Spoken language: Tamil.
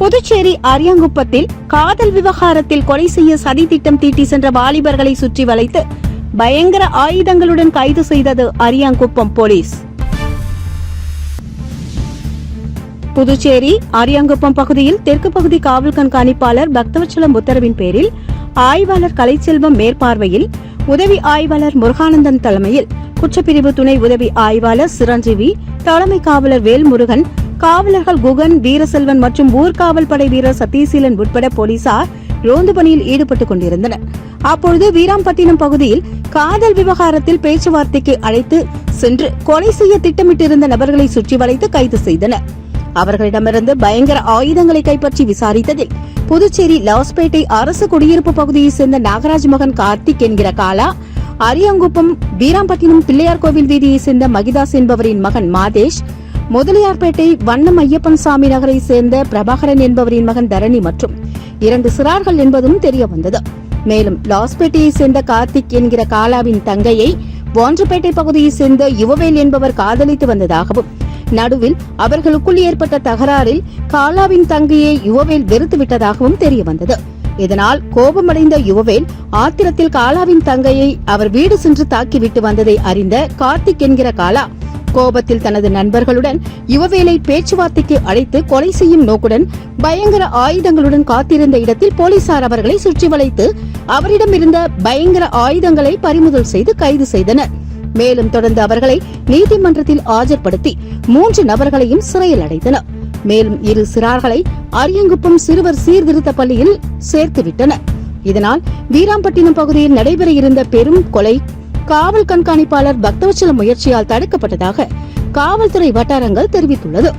புதுச்சேரி அரியாங்குப்பத்தில் காதல் விவகாரத்தில் கொலை செய்ய சதி திட்டம் தீட்டி சென்ற வாலிபர்களை சுற்றி வளைத்து பயங்கர ஆயுதங்களுடன் கைது செய்தது அரியாங்குப்பம் போலீஸ். புதுச்சேரி அரியாங்குப்பம் பகுதியில் தெற்கு பகுதி காவல் கண்காணிப்பாளர் பக்தவச்சலம் உத்தரவின் பேரில் ஆய்வாளர் கலைச்செல்வம் மேற்பார்வையில் உதவி ஆய்வாளர் முருகானந்தன் தலைமையில் குற்றப்பிரிவு துணை உதவி ஆய்வாளர் சிரஞ்சீவி தலைமை காவலர் வேல்முருகன் காவலர்கள் குகன் வீரசெல்வன் மற்றும் ஊர்காவல் படை வீரர் சத்தீசீலன் உட்பட போலீசார் ரோந்து பணியில் ஈடுபட்டுக் கொண்டிருந்தனர். அப்பொழுது வீராம்பட்டினம் பகுதியில் காதல் விவகாரத்தில் பேச்சுவார்த்தைக்கு அழைத்து சென்று கொலை செய்ய திட்டமிட்டிருந்த நபர்களை சுற்றி வளைத்து கைது செய்தனர். அவர்களிடமிருந்து பயங்கர ஆயுதங்களை கைப்பற்றி விசாரித்ததில் புதுச்சேரி லாஸ்பேட்டை அரசு குடியிருப்பு பகுதியைச் சேர்ந்த நாகராஜ் மகன் கார்த்திக் என்கிற காலா அரியாங்குப்பம் வீராம்பட்டினம் பிள்ளையார் கோவில் வீதியைச் சேர்ந்த மகிதாஸ் என்பவரின் மகன் மாதேஷ் முதலியார்பேட்டை வண்ணம் ஐயப்பன் சாமி நகரை சேர்ந்த பிரபாகரன் என்பவரின் மகன் தரணி மற்றும் இரண்டு சிறார்கள் என்பதும் தெரிய வந்தது மேலும் லாஸ்பேட்டையை சேர்ந்த கார்த்திக் என்கிற காலாவின் தங்கையை வான்றப்பேட்டை பகுதியை சேர்ந்த யுவவேல் என்பவர் காதலித்து வந்ததாகவும் நடுவில் அவர்களுக்குள் ஏற்பட்ட தகராறில் காலாவின் தங்கையை யுவவேல் வெறுத்து விட்டதாகவும் தெரிய வந்தது இதனால் கோபமடைந்த யுவவேல் ஆத்திரத்தில் காலாவின் தங்கையை அவர் வீடு சென்று தாக்கிவிட்டு வந்ததை அறிந்த கார்த்திக் என்கிற காலா கோபத்தில் தனது நண்பர்களுடன் யுவவேலை பேச்சுவார்த்தைக்கு அழைத்து கொலை செய்யும் நோக்குடன் பயங்கர ஆயுதங்களுடன் காத்திருந்த இடத்தில் போலீசார் அவர்களை சுற்றி வளைத்து அவரிடம் இருந்த பயங்கர ஆயுதங்களை பறிமுதல் செய்து கைது செய்தனர். மேலும் தொடர்ந்து அவர்களை நீதிமன்றத்தில் ஆஜர்படுத்தி மூன்று நபர்களையும் சிறையில் அடைத்தனர். மேலும் இரு சிறார்களை அரியங்குப்பம் சிறுவர் சீர்திருத்த பள்ளியில் சேர்த்துவிட்டனர். இதனால் வீராம்பட்டினம் பகுதியில் நடைபெற இருந்த பெரும் கொலை காவல் கண்காணிப்பாளர் பக்தவச்சல முயற்சியால் தடுக்கப்பட்டதாக காவல்துறை வட்டாரங்கள் தெரிவித்துள்ளது.